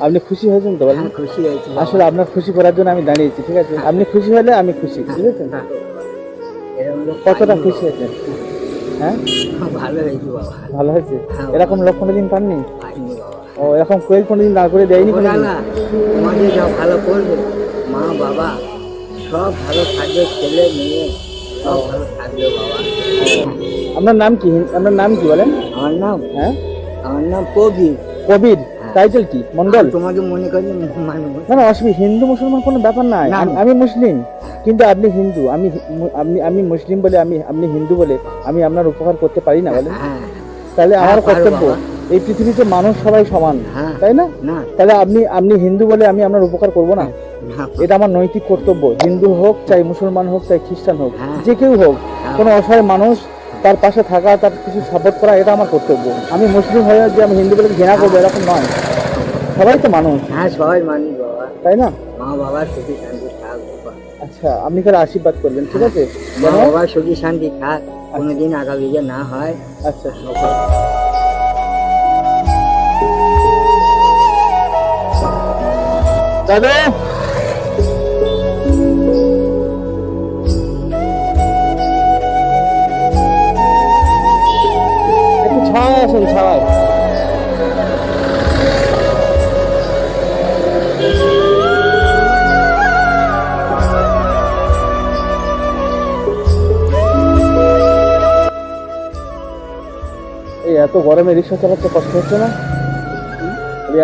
আপনি খুশি হয়েছেন তো? বলেন হ্যাঁ, খুশি হয়েছি। আসলে আপনার খুশি করার জন্য আমি দাঁড়িয়েছি ঠিক আছে? আপনি খুশি হলে আমি খুশি বুঝেছেন? হ্যাঁ। লোক কতটা খুশি হয়েছেন? হ্যাঁ। ভালো হয়েছে বাবা। ভালো হয়েছে? হ্যাঁ। এরকম লোক কোনোদিন পাননি? ও এরকম কোয়েল কোনোদিন দাঁড় করে দেয়নি না তোমাদের যা ভালো করবে মা বাবা সব ভালো থাকবে ছেলে মেয়ে সব ভালো থাকবে বাবা। আপনার নাম কি? আপনার নাম কি বলেন? আমার নাম? হ্যাঁ? আমার নাম কবির কবির হ্যাঁ। টাইটেল কি? মন্ডল? তোমাকে মনে করি মানুষ। না না অসুবিধা হিন্দু মুসলমান কোনো ব্যাপার নাই না, আমি- মুসলিম কিন্তু আপনি হিন্দু। আমি হি- মু- আপনি আমি মুসলিম বলে আমি আপনি হিন্দু বলে আমি আপনার উপকার করতে পারি না বলেন। হ্যাঁ। তাহলে আমার হ্যাঁ, কর্তব্য এই পৃথিবীতে মানুষ সবাই সমান হ্যাঁ। তাই না? তাহলে আপনি আপনি হিন্দু বলে আমি আপনার উপকার করব না। এটা আমার নৈতিক কর্তব্য। হিন্দু হোক চাই মুসলমান হোক চাই খ্রিস্টান হোক। যে কেউ হোক। কোনো অসহায় মানুষ তার পাশে থাকা তার কিছু সাপোর্ট করা এটা আমার কর্তব্য। আমি মুসলিম হয়ে যে আমি হিন্দু বলে ঘৃণা করব এরকম নয়। সবাই তো মানুষ। হ্যাঁ সবাই মানি বাবা। তাই না? মা বাবার সুখী শান্তি থাক আচ্ছা আপনি তাহলে আশীর্বাদ করবেন ঠিক আছে? মা বাবার সুখী শান্তি থাক কোনোদিন আগামী যে না হয়। আচ্ছা। দাদা এত গরমে রিক্সা চালাতে কষ্ট হচ্ছে না?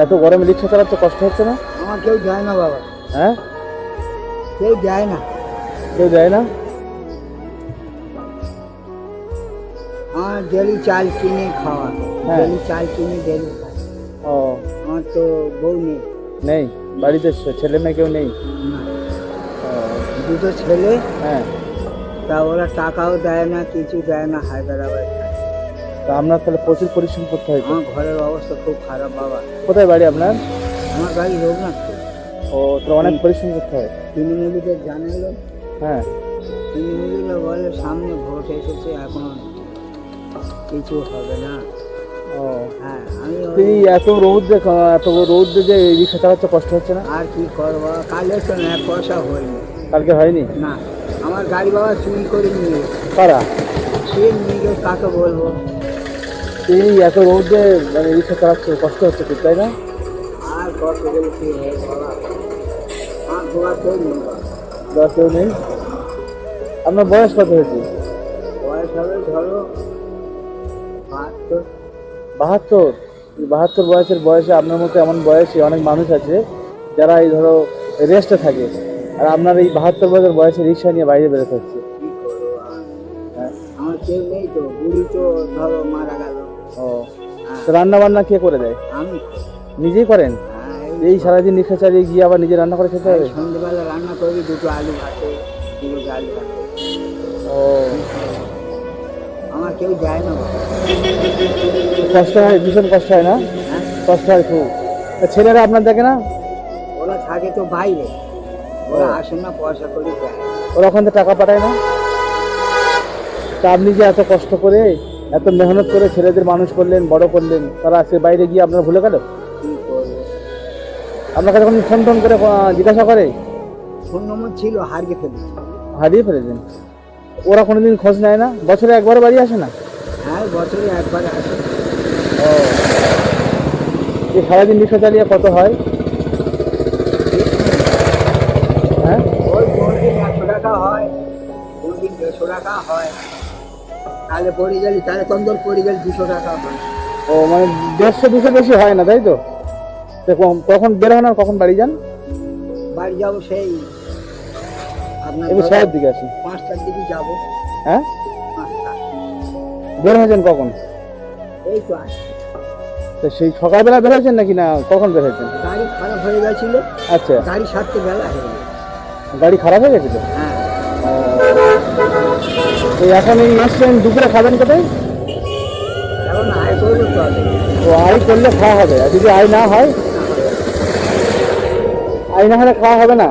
এত গরমে রিক্সা চালাতে কষ্ট হচ্ছে না? আমার কেউ যায় না বাবা। হ্যাঁ? কেউ যায় না। কেউ যায় না? আমার ডেলি চাল কিনে খাওয়া। হ্যাঁ। ডেলি চাল কিনে ডেলি ও। আমার তো বউ নেই। নেই? বাড়িতে ছেলে মেয়ে কেউ নেই? দুটো ছেলে। হ্যাঁ। তা ওরা টাকাও দেয় না কিছু দেয় না হায়দ্রাবাদ। তা আপনার তাহলে প্রচুর পরিশ্রম করতে হয় আমার ঘরের অবস্থা খুব খারাপ বাবা। কোথায় বাড়ি আপনার? আমার বাড়ি রঘুনাথপুর। ও তো অনেক পরিশ্রম করতে হয়। তিনি মিলিতে জানালো। হ্যাঁ। তিনি মিলিতে বলে সামনে ভোট এসেছে এখন কিছু হবে না। ও। হ্যাঁ আমি এত রৌদ্রে এত রৌদ্রে যে রিক্সা কষ্ট হচ্ছে না? আর কি করব? কালে তো না পয়সা হয়নি। কালকে হয়নি? না আমার গাড়ি বাবা চুরি করে নিয়ে। কারা? সে নিয়ে কাকে বলব? তুই এত রৌদ্রে মানে রিক্সা চালাচ্ছে কষ্ট হচ্ছে তোর, তাই না? আর গেলে কি। দশ কেউ নেই আপনার বয়স কত হয়েছে? বয়স হবে ধরো বাহাত্তর। বাহাত্তর? এই বাহাত্তর বয়সের বয়সে আপনার মতো এমন বয়সে অনেক মানুষ আছে যারা এই ধরো রেস্টে থাকে আর আপনার এই বাহাত্তর বছর বয়সে রিক্সা নিয়ে বাইরে বেরোতে হচ্ছে? হ্যাঁ আমার কেউ নেই তো বুড়ি তো ধরো মারা গেল। রান্না বান্না কে করে দেয়? আমি। নিজেই করেন? হ্যাঁ, এই সারাদিন রিক্সা চালিয়ে গিয়ে আবার নিজে রান্না করে খেতে হবে? এই সন্ধ্যেবেলা রান্না করবি দুটো আলু ভাতে দুটো ডাল ভাতে। ও। আমার কেউ যায় না। কষ্ট হয় ভীষণ কষ্ট হয় না? হ্যাঁ। কষ্ট হয় খুব। তা ছেলেরা আপনার দেখে না? ওরা থাকে তো বাইরে। ওরা ও। আসে না পয়সা করে যায় ওরা ওখান থেকে টাকা পাঠায় না? তা আপনি যে এত কষ্ট করে এত মেহনত করে ছেলেদের মানুষ করলেন বড় করলেন তারা আজকে বাইরে গিয়ে আপনার ভুলে গেল? কি করব আপনার কাছে কোনো ফোন টোন করে জিজ্ঞাসা করে? ফোন নম্বর ছিল হারিয়ে ফেলেছি। হারিয়ে ফেলেছেন? ওরা কোনোদিন খোঁজ নেয় না? বছরে একবার বাড়ি আসে না? হ্যাঁ বছরে একবার আসে। ও। এই সারাদিন রিক্সা চালিয়ে কত হয়? হ্যাঁ? ওই একশো টাকা হয় কোনদিন দেড়শো টাকা হয়। তাহলে পড়ে গেলি তাহলে তন্দর পড়ে গেলে দুশো টাকা। ও মানে দেড়শো দুশো বেশি হয় না তাই তো? কখন বের হন আর কখন বাড়ি যান? বাড়ি যাব সেই আপনার এবার শহরের দিকে আসি পাঁচটার দিকে যাব। হ্যাঁ? বের হয়েছেন কখন? এই তো আসি তো সেই সকালবেলা বের হয়েছেন নাকি না কখন বের হয়েছেন? গাড়ি খারাপ হয়ে গেছিল। আচ্ছা। গাড়ি সারতে বেলা হয়ে গাড়ি খারাপ হয়ে গেছিল হ্যাঁ। এখন এই দুপুরে খাবেন কোথায় আয় করলে খাওয়া হবে। আর যদি আয় না হয়? আয় না হলে খাওয়া হবে না?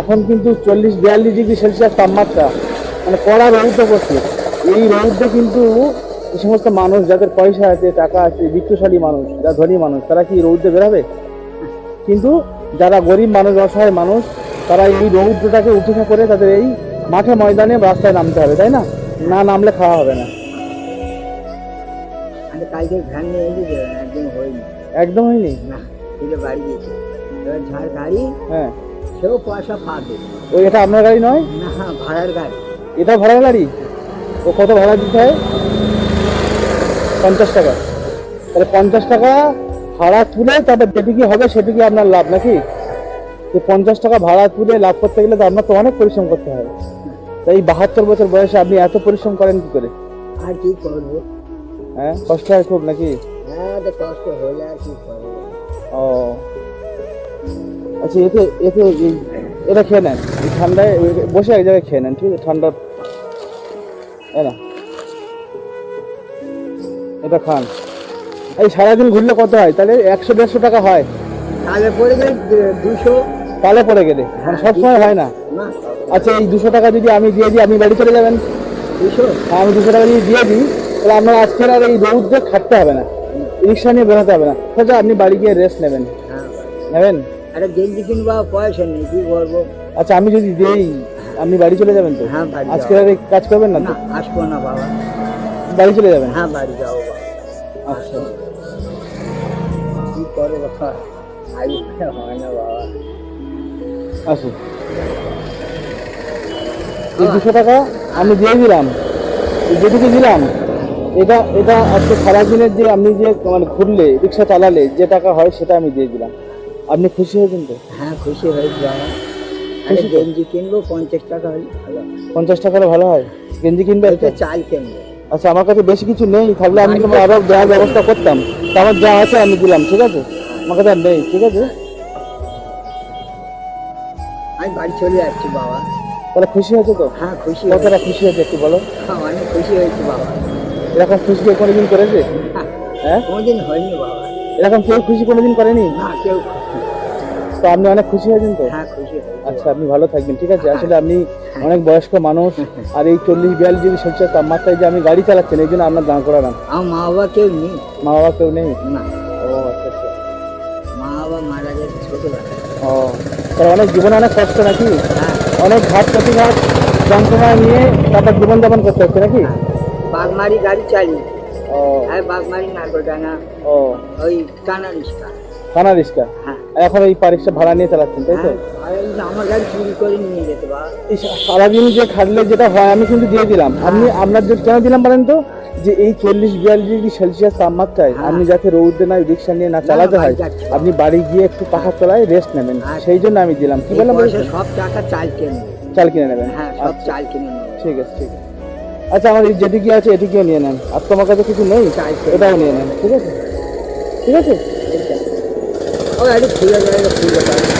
এখন কিন্তু চল্লিশ বিয়াল্লিশ ডিগ্রি সেলসিয়াস তাপমাত্রা। মানে কড়া রৌদ্র করছে এই রৌদ্রে কিন্তু এই সমস্ত মানুষ যাদের পয়সা আছে টাকা আছে বিত্তশালী মানুষ যারা ধনী মানুষ তারা কি রৌদ্রে বেরোবে? কিন্তু যারা গরিব মানুষ অসহায় মানুষ তারা এই রৌদ্রটাকে উপেক্ষা করে তাদের এই মাঠে ময়দানে রাস্তায় নামতে হবে তাই না? না নামলে খাওয়া হবে না। কালকে ভ্যান নিয়ে এসেছি একদিন হয়নি। একদম হয়নি? না ফিরে বাড়ি গেছে যার গাড়ি হ্যাঁ। সেও পয়সা পাবে। এটা আপনার গাড়ি নয়? না ভাড়ার গাড়ি। এটা গাড়ি? ও কত ভাড়া দিতে হয়? পঞ্চাশ টাকা। তাহলে পঞ্চাশ টাকা ভাড়া তুলে তারপর যেটুকু হবে সেটুকু আপনার লাভ নাকি? এই পঞ্চাশ টাকা ভাড়া তুলে লাভ করতে গেলে তো আপনার তো অনেক পরিশ্রম করতে হবে তাই এই বাহাত্তর বছর বয়সে আপনি এত পরিশ্রম করেন কি করে? আর কি করব? হ্যাঁ কষ্ট হয় খুব নাকি? হ্যাঁ কষ্ট কি করব? ও। আচ্ছা এতে এতে এটা খেয়ে নেন। এই ঠান্ডায় বসে এক জায়গায় খেয়ে নেন ঠিক আছে? ঠান্ডা এ না। এটা খান। এই সারাদিন ঘুরলে কত হয়? তাহলে একশো দেড়শো টাকা হয়। তাহলে পড়ে গেলে দুশো। তাহলে পড়ে গেলে। মানে সব সময় হয় না। আচ্ছা এই দুশো টাকা যদি আমি দিয়ে দিই আপনি বাড়ি চলে যাবেন? দুশো? হ্যাঁ, আমি দুশো টাকা যদি দিয়ে দিই তাহলে আপনার আজকের আর এই রৌদ্রে খাটতে হবে না। রিক্সা নিয়ে বেরোতে হবে না। আচ্ছা আপনি বাড়ি গিয়ে রেস্ট নেবেন। হ্যাঁ। নেবেন? আরে গেঞ্জি কিনবো পয়সা নেই কি করব? আচ্ছা আমি যদি দেই আপনি বাড়ি চলে যাবেন তো? হ্যাঁ আজকে আর কাজ করবেন না তো? আসব না বাবা। বাড়ি চলে যাবেন? হ্যাঁ বাড়ি বাবা। আচ্ছা। কি হয় না বাবা। আসুন এই দুশো টাকা আমি দিয়ে দিলাম। যেটুকু দিলাম এটা এটা আজকে সারাদিনের যে আপনি যে মানে ঘুরলে রিক্সা চালালে যে টাকা হয় সেটা আমি দিয়ে দিলাম। আপনি খুশি হয়েছেন তো? হ্যাঁ খুশি হয়েছি আরে গেঞ্জি কিনবো পঞ্চাশ টাকা হলে ভালো। পঞ্চাশ টাকা হলে ভালো হয়? গেঞ্জি কিনবে? চাল কিনবো। আচ্ছা আমার কাছে বেশি কিছু নেই থাকলে আমি তোমার আরও দেওয়ার ব্যবস্থা করতাম। তো আমার যা আছে আমি দিলাম ঠিক আছে? আমার কাছে আর নেই ঠিক আছে? আমি বাড়ি চলে যাচ্ছি বাবা। তাহলে খুশি হয়েছে তো? হ্যাঁ খুশি কতটা। খুশি হয়েছে একটু বলো। হ্যাঁ, অনেক খুশি হয়েছে বাবা। এরকম খুশি কেউ কোনোদিন করেছে? হ্যাঁ, হ্যাঁ? কোনোদিন হয়নি বাবা। এরকম কেউ খুশি কোনোদিন করেনি? না কেউ তো আপনি অনেক খুশি হয়েছেন তো? হ্যাঁ খুশি আচ্ছা আপনি ভালো থাকবেন ঠিক আছে? আসলে আপনি অনেক বয়স্ক মানুষ আর এই চল্লিশ বিয়াল্লিশ ডিগ্রি সেলসিয়াস তাপমাত্রায় যে আমি গাড়ি চালাচ্ছেন এই জন্য আপনার দাঁড় করালাম। আমার মা বাবা কেউ নেই। মা বাবা কেউ নেই? না। ও আচ্ছা আচ্ছা। বাবা মারা গেছে ছোটবেলায়। ও তাহলে অনেক জীবনে অনেক কষ্ট নাকি? হ্যাঁ। অনেক ঘাট প্রতিঘাত যন্ত্রণা নিয়ে তারপর জীবনযাপন করতে হচ্ছে নাকি? বাগমারি গাড়ি চালি ও। হ্যাঁ বাগমারি নারকোটানা ও। ওই কানা রিক্সা। কানা রিক্সা? হ্যাঁ। এখন এই পারিক্সা ভাড়া নিয়ে চালাচ্ছেন তাই তো? হ্যাঁ, আমার গাড়ি চুরি করে নিয়ে যেতে বা সারাদিন যে খাটলে যেটা হয় আমি কিন্তু দিয়ে দিলাম। আপনি আপনার যে কেন দিলাম বলেন তো? যে এই চল্লিশ বিয়াল্লিশ ডিগ্রি সেলসিয়াস তাপমাত্রায় হ্যাঁ। আপনি যাতে রৌদ্রে না রিক্সা নিয়ে না চালাতে হয় আপনি বাড়ি গিয়ে একটু পাখা তলায় রেস্ট নেবেন। আচ্ছা। সেই জন্য আমি দিলাম। কি বললাম সব টাকা চাল কিনে চাল কিনে নেবেন? হ্যাঁ সব আচ্ছা, চাল কিনে নেব ঠিক আছে ঠিক আছে। আচ্ছা আমার যেটুকু আছে এটুকুও নিয়ে নেন। আর তোমার কাছে কিছু নেই? এটাও নিয়ে নেন। ঠিক আছে? ঠিক আছে? ও একটু খুলে যায় খুলে যায়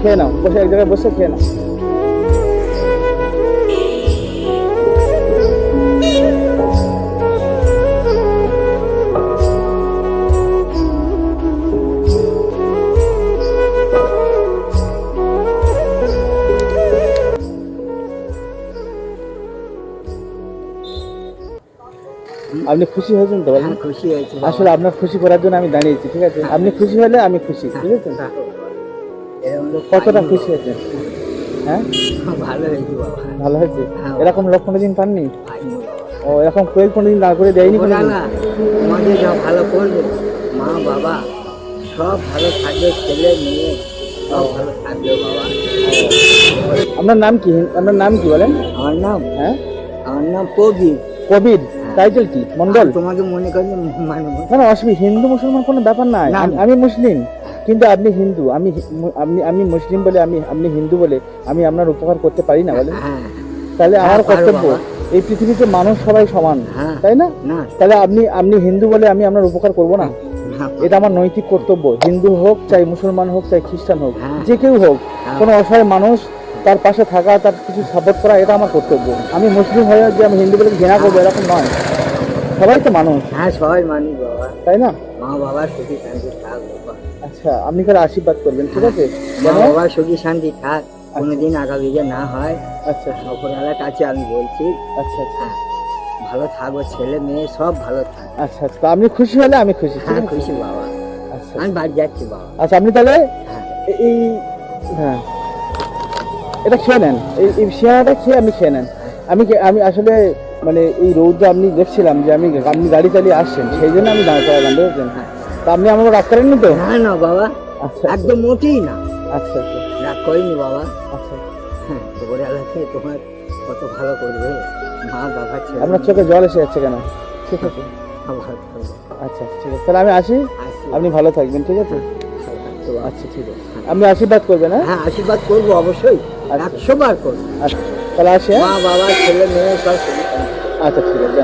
খেয়ে নাও বসে এক জায়গায় বসে খেয়ে নাও। আপনি খুশি হয়েছেন তো হ্যাঁ খুশি হয়েছি। আসলে আপনার খুশি করার জন্য আমি দাঁড়িয়েছি ঠিক আছে? আপনি খুশি হলে আমি খুশি ঠিক আছে? হ্যাঁ। কতটা খুশি হয়েছেন হ্যাঁ? ভালো হয়েছে ভালো হয়েছে? হ্যাঁ। এরকম লোক কোনোদিন পাননি? ও এরকম কেউ কোনোদিন দাঁড় করে দেয়নি ওরা না আমাদের যা ভালো করবে। মা বাবা সব ভালো থাকবে ছেলে মেয়ে সব ভালো থাকবে বাবা। আপনার নাম কি? আপনার নাম কি বলেন? আমার নাম? হ্যাঁ? আমার নাম কবির কবির টাইটেল কি? মন্ডল? তোমাকে মনে করি মানে না না অসুবিধা হিন্দু মুসলমান কোনো ব্যাপার নাই। আমি- মুসলিম কিন্তু আপনি হিন্দু। আমি আপনি আমি মুসলিম বলে আমি আপনি হিন্দু বলে আমি আপনার উপকার করতে পারি না বলেন। হ্যাঁ। তাহলে আমার হ্যাঁ, কর্তব্য এই পৃথিবীতে মানুষ সবাই সমান হ্যাঁ। তাই না? তাহলে আপনি আপনি হিন্দু বলে আমি আপনার উপকার করব না? এটা আমার নৈতিক কর্তব্য। হিন্দু হোক চাই মুসলমান হোক চাই খ্রিস্টান হোক। যে কেউ হোক। কোনো অসহায় মানুষ তার পাশে থাকা তার কিছু সাপোর্ট করা এটা আমার কর্তব্য। আমি মুসলিম হয়ে যে আমি হিন্দু বলে ঘৃণা করব এরকম নয়। সবাই তো মানুষ। হ্যাঁ সবাই মানি বাবা। তাই না? মা বাবার সুখী শান্তি থাক আচ্ছা আচ্ছা আপনি তাহলে আশীর্বাদ করবেন ঠিক আছে? মা যেন বাবা সুখী শান্তি থাক কোনোদিন আগামী যে না হয়। আচ্ছা। সফরওয়ালার কাছে আমি বলছি। আচ্ছা আচ্ছা। হ্যাঁ ভালো থাকো ছেলে মেয়ে সব ভালো থাক। আচ্ছা আচ্ছা। তা আপনি খুশি হলে আমি খুশি হ্যাঁ খুশি বাবা। আচ্ছা। আমি বাড়ি যাচ্ছি বাবা। আচ্ছা আপনি তাহলে হ্যাঁ। এই হ্যাঁ। এটা খেয়ে নেন। এই এই খেয়ে আপনি খেয়ে নেন। আমি আমি আসলে মানে এই রোদটা আপনি দেখছিলাম যে আমি আপনি গাড়ি চালিয়ে আসছেন সেই জন্য আমি দাঁড় করালাম বুঝেছেন? তা আপনি আমাকে রাগ করেননি তো? না না বাবা। আচ্ছা একদম মোটেই না। আচ্ছা আচ্ছা। রাগ করিনি বাবা। আচ্ছা। হ্যাঁ তোর এলাকায় তোমার কত ভালো করবে। মা বাবা ছেলে। আপনার চোখে জল এসে যাচ্ছে কেন? ঠিক আছে। ভালো থাকবে আচ্ছা ঠিক আছে। তাহলে আমি আসি। আপনি ভালো থাকবেন ঠিক আছে? তো আচ্ছা ঠিক আছে। আপনি আশীর্বাদ করবেন হ্যাঁ হ্যাঁ আশীর্বাদ করব অবশ্যই। আচ্ছা। একশো বার করব। আচ্ছা তাহলে আসে হ্যাঁ? মা বাবা ছেলে মেয়ে সব আচ্ছা ঠিক আছে